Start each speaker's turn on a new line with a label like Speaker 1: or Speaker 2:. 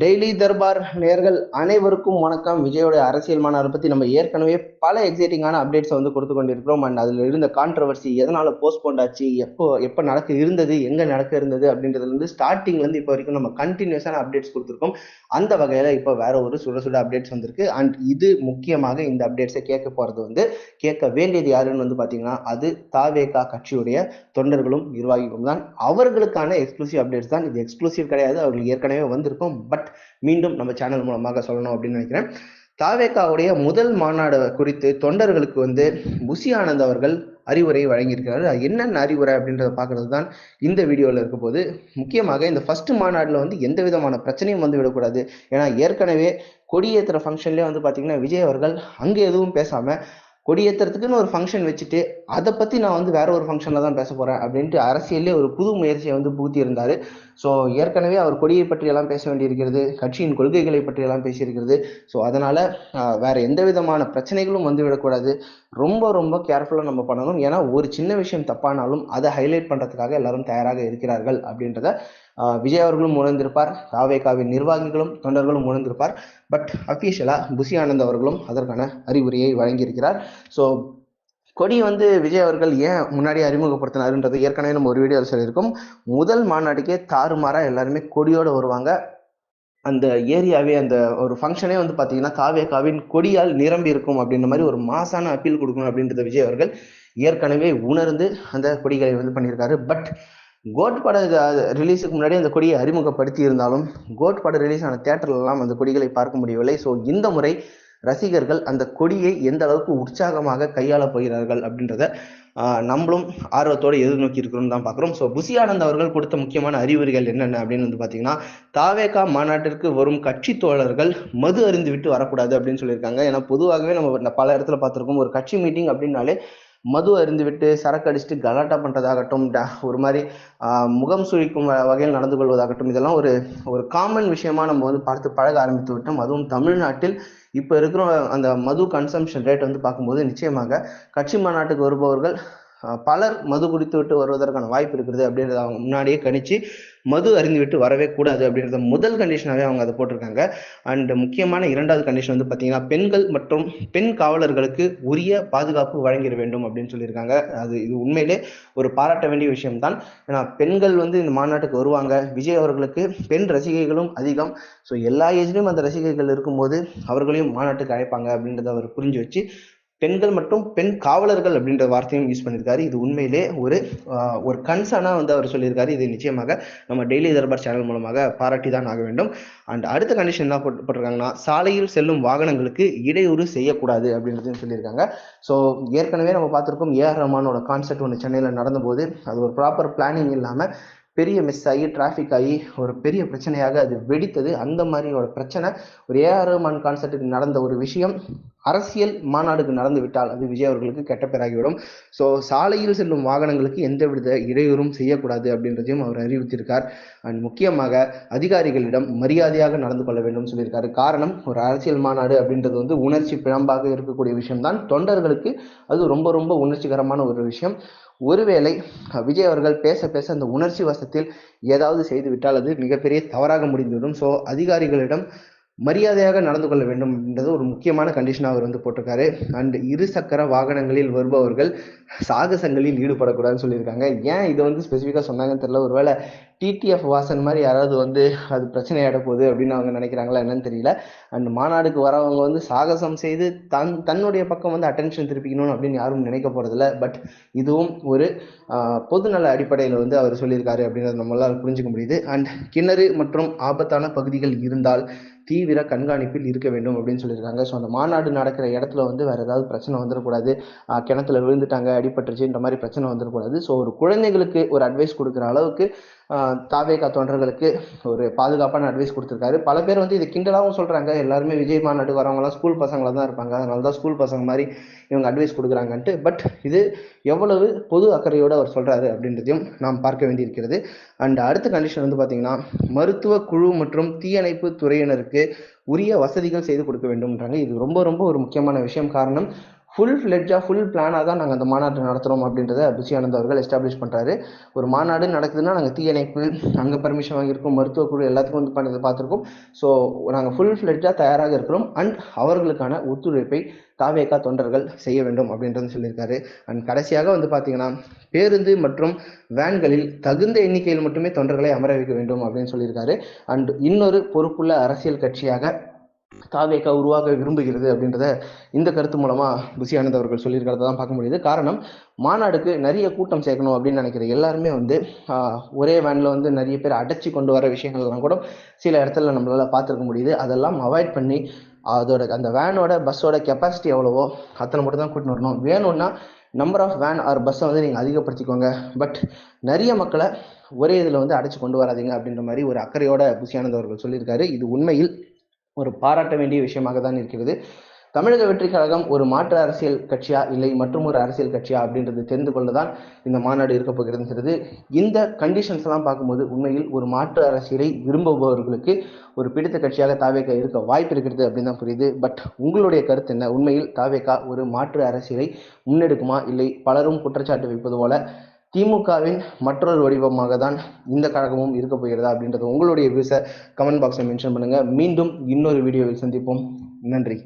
Speaker 1: Daily Darbar நேர்கள் அனைவருக்கும் வணக்கம். விஜயோடைய அரசியல் மாநாடு பற்றி நம்ம ஏற்கனவே பல எக்ஸைட்டிங்கான அப்டேட்ஸை வந்து கொடுத்து கொண்டிருக்கிறோம். அண்ட் அதில் இருந்த கான்ட்ரவர்சி எதனால் போஸ்ட்போன் ஆச்சு எப்போ எப்போ நடக்க இருந்தது எங்கே நடக்க இருந்தது அப்படின்றதுலேருந்து ஸ்டார்டிங்லேருந்து இப்போ வரைக்கும் நம்ம கண்டினியூஸான அப்டேட்ஸ் கொடுத்துருக்கோம். அந்த வகையில் இப்போ வேற ஒரு சுட சுட அப்டேட்ஸ் வந்திருக்கு. அண்ட் இது முக்கியமாக இந்த அப்டேட்ஸை கேட்க போகிறது வந்து கேட்க வேண்டியது யாருன்னு வந்து பார்த்தீங்கன்னா அது தாவேகா கட்சியுடைய தொண்டர்களும் நிர்வாகிகளும் தான். அவர்களுக்கான எக்ஸ்க்ளூசிவ் அப்டேட்ஸ் தான். இது எக்ஸ்க்ளூசிவ் கிடையாது. அவர்களுக்கு ஏற்கனவே வந்திருக்கும். பட் மீண்டும் நம்ம சேனல் மூலமாக சொல்லணும் அப்படின்னு நினைக்கிறேன். தாவேக்காவுடைய முதல் மாநாடு குறித்து தொண்டர்களுக்கு வந்து புசி ஆனந்த் அவர்கள் அறிவுரை வழங்கியிருக்கிறாரு. அது என்னென்ன அறிவுரை அப்படின்றத பார்க்கறது தான் இந்த வீடியோவில் இருக்க போது முக்கியமாக இந்த ஃபர்ஸ்ட் மாநாட்டில் வந்து எந்த விதமான பிரச்சனையும் வந்து விடக்கூடாது. ஏன்னா ஏற்கனவே கொடியேற்றுற ஃபங்க்ஷன்லேயே வந்து பார்த்தீங்கன்னா விஜய் அவர்கள் அங்கே எதுவும் பேசாமல் கொடியேற்றுறதுக்குன்னு ஒரு ஃபங்க்ஷன் வச்சுட்டு அதை பற்றி நான் வந்து வேற ஒரு ஃபங்க்ஷனில் தான் பேச போகிறேன் அப்படின்ட்டு அரசியலே ஒரு புது முயற்சியை வந்து புகுத்தி இருந்தார் ஸோ ஏற்கனவே அவர் கொடியை பற்றியெல்லாம் பேச வேண்டியிருக்கிறது கட்சியின் கொள்கைகளை பற்றியெல்லாம் பேசியிருக்கிறது. ஸோ அதனால் வேற எந்த விதமான பிரச்சனைகளும் வந்து விடக்கூடாது ரொம்ப ரொம்ப கேர்ஃபுல்லாக நம்ம பண்ணணும். ஏன்னா ஒரு சின்ன விஷயம் தப்பானாலும் அதை ஹைலைட் பண்ணுறதுக்காக எல்லாரும் தயாராக இருக்கிறார்கள் அப்படின்றத விஜய் அவர்களும் உணர்ந்திருப்பார். ராவேகாவின் நிர்வாகிகளும் தொண்டர்களும் உணர்ந்திருப்பார். பட் அஃபீஷியலாக புசி ஆனந்த் அவர்களும் அதற்கான அறிவுரையை வழங்கியிருக்கிறார். ஸோ கொடி வந்து விஜய் அவர்கள் ஏன் முன்னாடி அறிமுகப்படுத்தினாருன்றது ஏற்கனவே நம்ம ஒரு வீடியோவில் சொல்லியிருக்கோம். முதல் மாநாட்டுக்கே தாறுமாறாக எல்லாருமே கொடியோடு வருவாங்க. அந்த ஏரியாவே அந்த ஒரு ஃபங்க்ஷனே வந்து பார்த்தீங்கன்னா காவேகாவின் கொடியால் நிரம்பி இருக்கும் அப்படின்ற மாதிரி ஒரு மாசான அப்பீல் கொடுக்கணும் அப்படின்றத விஜய் அவர்கள் ஏற்கனவே உணர்ந்து அந்த கொடிகளை வந்து பண்ணியிருக்காரு. பட் கோட் பட ரிலீஸுக்கு முன்னாடி அந்த கொடியை அறிமுகப்படுத்தி இருந்தாலும் கோட் படம் ரிலீஸ் ஆன தேட்டர்லாம் அந்த கொடிகளை பார்க்க முடியவில்லை. ஸோ இந்த முறை ரசிகர்கள் அந்த கொடியை எந்த அளவுக்கு உற்சாகமாக கையாள போகிறார்கள் அப்படின்றத நம்மளும் ஆர்வத்தோடு எதிர்நோக்கி இருக்கிறோம்னு தான் பார்க்குறோம். ஸோ புசி ஆனந்த் அவர்கள் கொடுத்த முக்கியமான அறிவுரைகள் என்னென்ன அப்படின்னு வந்து பார்த்தீங்கன்னா தாவேகா மாநாட்டிற்கு வரும் கட்சி தோழர்கள் மது அறிந்து விட்டு வரக்கூடாது அப்படின்னு சொல்லியிருக்காங்க. ஏன்னா பொதுவாகவே நம்ம பல இடத்துல பார்த்துருக்கோம் ஒரு கட்சி மீட்டிங் அப்படின்னாலே மது அருந்து விட்டு சரக்கு அடிச்சுட்டு கலாட்டா பண்ணுறதாகட்டும் ஒரு மாதிரி முகம் சுழிக்கும் வ- வகையில் நடந்து கொள்வதாகட்டும் இதெல்லாம் ஒரு ஒரு காமன் விஷயமா நம்ம வந்து பார்த்து பழக ஆரம்பித்து விட்டோம். அதுவும் தமிழ்நாட்டில் இப்போ இருக்கிற அந்த மது கன்சம்ஷன் ரேட் வந்து பார்க்கும்போது நிச்சயமாக கட்சி மாநாட்டுக்கு வருபவர்கள் பலர் மது குடித்து விட்டு வருவதற்கான வாய்ப்பு இருக்கிறது அப்படின்றத அவங்க முன்னாடியே கணிச்சு மது அருந்தி விட்டு வரவே கூடாது அப்படின்றத முதல் கண்டிஷனாகவே அவங்க அதை போட்டிருக்காங்க. அண்ட் முக்கியமான இரண்டாவது கண்டிஷன் வந்து பார்த்தீங்கன்னா பெண்கள் மற்றும் பெண் காவலர்களுக்கு உரிய பாதுகாப்பு வழங்கிட வேண்டும் அப்படின்னு சொல்லியிருக்காங்க. அது இது உண்மையிலே ஒரு பாராட்ட வேண்டிய விஷயம்தான். ஏன்னா பெண்கள் வந்து இந்த மாநாட்டுக்கு வருவாங்க. விஜய் அவர்களுக்கு பெண் ரசிகைகளும் அதிகம். ஸோ எல்லா ஏஜ்லேயும் அந்த ரசிகைகள் இருக்கும்போது அவர்களையும் மாநாட்டுக்கு அழைப்பாங்க அப்படின்றத அவர் புரிஞ்சு வச்சு பெண்கள் மற்றும் பெண் காவலர்கள் அப்படின்ற வார்த்தையும் யூஸ் பண்ணியிருக்காரு இது உண்மையிலே ஒரு ஒரு கன்சர்னாக வந்து அவர் சொல்லியிருக்காரு. இது நிச்சயமாக நம்ம டெய்லி தர்பார் சேனல் மூலமாக பாராட்டி தான் ஆக வேண்டும். அண்ட் அடுத்த கண்டிஷன் என்ன போட்டுருக்காங்கன்னா போட்டிருக்காங்கன்னா சாலையில் செல்லும் வாகனங்களுக்கு இடையூறு செய்யக்கூடாது அப்படின்றதையும் சொல்லியிருக்காங்க. ஸோ ஏற்கனவே நம்ம பார்த்துருக்கோம் ஏஆர் ரஹ்மானோட கான்செப்ட் ஒன்று சென்னையில் நடந்தபோது அது ஒரு ப்ராப்பர் பிளானிங் இல்லாமல் பெரிய மிஸ் ஆகி டிராஃபிக் ஆகி ஒரு பெரிய பிரச்சனையாக அது வெடித்தது. அந்த மாதிரி ஒரு பிரச்சனை ஒரு ஏஆர் ரஹ்மான் கான்சர்ட்டுக்கு நடந்த ஒரு விஷயம் அரசியல் மாநாடுக்கு நடந்து விட்டால் அது விஜய் அவர்களுக்கு கெட்ட பேராகிவிடும். ஸோ சாலையில் செல்லும் வாகனங்களுக்கு எந்தவித இடையூறும் செய்யக்கூடாது அப்படின்றதையும் அவர் அறிவித்திருக்கார் அண்ட் முக்கியமாக அதிகாரிகளிடம் மரியாதையாக நடந்து கொள்ள வேண்டும் சொல்லியிருக்காரு. காரணம் ஒரு அரசியல் மாநாடு அப்படின்றது வந்து உணர்ச்சி பிழம்பாக இருக்கக்கூடிய விஷயம்தான். தொண்டர்களுக்கு அது ரொம்ப ரொம்ப உணர்ச்சிகரமான ஒரு விஷயம். ஒருவேளை விஜய் அவர்கள் பேச பேச அந்த உணர்ச்சி வசத்தில் ஏதாவது செய்து விட்டால் அது மிகப்பெரிய தவறாக முடிந்துவிடும். ஸோ அதிகாரிகளிடம் மரியாதையாக நடந்து கொள்ள வேண்டும் என்றது ஒரு முக்கியமான கண்டிஷனாக அவர் வந்து போட்டிருக்காரு. அண்ட் இரு சக்கர வாகனங்களில் வருபவர்கள் சாகசங்களில் ஈடுபடக்கூடாதுன்னு சொல்லியிருக்காங்க. ஏன் இதை வந்து ஸ்பெசிஃபிக்காக சொன்னாங்கன்னு தெரியல. ஒருவேளை டிடிஎஃப் வாசன் மாதிரி யாராவது வந்து அது பிரச்சனையாட போகுது அப்படின்னு அவங்க நினைக்கிறாங்களா என்னன்னு தெரியல. அண்ட் மாநாடுக்கு வரவங்க வந்து சாகசம் செய்து தன் தன்னுடைய பக்கம் வந்து அட்டென்ஷன் திருப்பிக்கணும் அப்படின்னு யாரும் நினைக்க போகிறதில்ல பட் இதுவும் ஒரு பொதுநல அடிப்படையில் வந்து அவர் சொல்லியிருக்காரு அப்படின்றத நம்மளால் புரிஞ்சுக்க முடியுது. அண்ட் கிணறு மற்றும் ஆபத்தான பகுதிகள் இருந்தால் தீவிர கண்காணிப்பில் இருக்க வேண்டும் அப்படின்னு சொல்லியிருக்காங்க. ஸோ அந்த மாநாடு நடக்கிற இடத்துல வந்து வேற ஏதாவது பிரச்சனை வந்துடக்கூடாது கிணத்துல விழுந்துட்டாங்க அடிபட்டுருச்சுன்ற மாதிரி பிரச்சனை வந்துடக்கூடாது ஸோ ஒரு குழந்தைகளுக்கு ஒரு அட்வைஸ் கொடுக்குற அளவுக்கு தாவேகா தொண்டர்களுக்கு ஒரு பாதுகாப்பான அட்வைஸ் கொடுத்துருக்காரு. பல பேர் வந்து இது கிண்டலாகவும் சொல்கிறாங்க எல்லாருமே விஜய் மாநாட்டுக்கு வரவங்களாம் ஸ்கூல் பசங்களாக தான் இருப்பாங்க. அதனால தான் ஸ்கூல் பசங்க மாதிரி இவங்க அட்வைஸ் கொடுக்குறாங்கன்ட்டு. பட் இது எவ்வளவு பொது அக்கறையோடு அவர் சொல்கிறாரு அப்படின்றதையும் நாம் பார்க்க வேண்டியிருக்கிறது. அண்ட் அடுத்த கண்டிஷன் வந்து பார்த்தீங்கன்னா மருத்துவ குழு மற்றும் தீயணைப்பு துறையினருக்கு உரிய வசதிகள் செய்து கொடுக்க வேண்டும்ன்றாங்க. இது ரொம்ப ரொம்ப ஒரு முக்கியமான விஷயம். காரணம் ஃபுல் ஃப்ளெட்ஜாக ஃபுல் பிளானாக தான் நாங்கள் அந்த மாநாட்டை நடத்துகிறோம் அப்படின்றத புசி ஆனந்த் அவர்கள் எஸ்டாப்ளிஷ் பண்ணுறாரு ஒரு மாநாடு நடக்குதுன்னா நாங்கள் தீயணைப்பு அங்கே பர்மிஷன் வாங்கியிருக்கோம் மருத்துவ குழு எல்லாத்துக்கும் வந்து பண்ணி பார்த்துருக்கோம். ஸோ நாங்கள் ஃபுல் ஃப்ளெட்ஜாக தயாராக இருக்கிறோம். அண்ட் அவர்களுக்கான ஒத்துழைப்பை தாவேகா தொண்டர்கள் செய்ய வேண்டும் அப்படின்றது சொல்லியிருக்காரு. அண்ட் கடைசியாக வந்து பார்த்தீங்கன்னா பேருந்து மற்றும் வேன்களில் தகுந்த எண்ணிக்கையில் மட்டுமே தொண்டர்களை அமர வைக்க வேண்டும் அப்படின்னு சொல்லியிருக்காரு. அண்ட் இன்னொரு பொறுப்புள்ள அரசியல் கட்சியாக தாவேக்கா உருவாக விரும்புகிறது அப்படின்றத இந்த கருத்து மூலமாக புசி ஆனந்த் அவர்கள் சொல்லியிருக்கிறத தான் பார்க்க முடியுது. காரணம் மாநாடுக்கு நிறைய கூட்டம் சேர்க்கணும் அப்படின்னு நினைக்கிற எல்லாருமே வந்து ஒரே வேனில் வந்து நிறைய பேர் அடைச்சி கொண்டு வர விஷயங்கள்லாம் கூட சில இடத்துல நம்மளால் பார்த்துருக்க முடியுது. அதெல்லாம் அவாய்ட் பண்ணி அதோட அந்த வேனோட பஸ்ஸோட கெப்பாசிட்டி எவ்வளவோ அத்தனை மட்டும் தான் கூட்டின்னு வரணும். வேணும்னா நம்பர் ஆஃப் வேன் ஆர் பஸ்ஸை வந்து நீங்கள் அதிகப்படுத்திக்கோங்க. பட் நிறைய மக்களை ஒரே இதில் வந்து அடைச்சி கொண்டு வராதீங்க அப்படின்ற மாதிரி ஒரு அக்கறையோட புசியானந்தவர்கள் சொல்லியிருக்காரு. இது உண்மையில் ஒரு பாராட்ட வேண்டிய விஷயமாக தான் இருக்கிறது. தமிழக வெற்றி கழகம் ஒரு மாற்று அரசியல் கட்சியா இல்லை மற்றும் ஒரு அரசியல் கட்சியா அப்படின்றது தெரிந்து கொள்ள தான் இந்த மாநாடு இருக்க போகிறதுங்கிறது இந்த கண்டிஷன்ஸ் எல்லாம் பார்க்கும்போது உண்மையில் ஒரு மாற்று அரசியலை விரும்புபவர்களுக்கு ஒரு பிடித்த கட்சியாக தாவேக்கா இருக்க வாய்ப்பு இருக்கிறது அப்படின்னு தான் புரியுது. பட் உங்களுடைய கருத்து என்ன? உண்மையில் தாவேக்கா ஒரு மாற்று அரசியலை முன்னெடுக்குமா? இல்லை பலரும் குற்றச்சாட்டு வைப்பது போல திமுகவின் மற்றொரு வடிவமாக தான் இந்த கழகமும் இருக்க போகிறதா அப்படின்றது உங்களுடைய வியூஸை கமெண்ட் பாக்ஸில் மென்ஷன் பண்ணுங்கள் மீண்டும் இன்னொரு வீடியோவில் சந்திப்போம். நன்றி.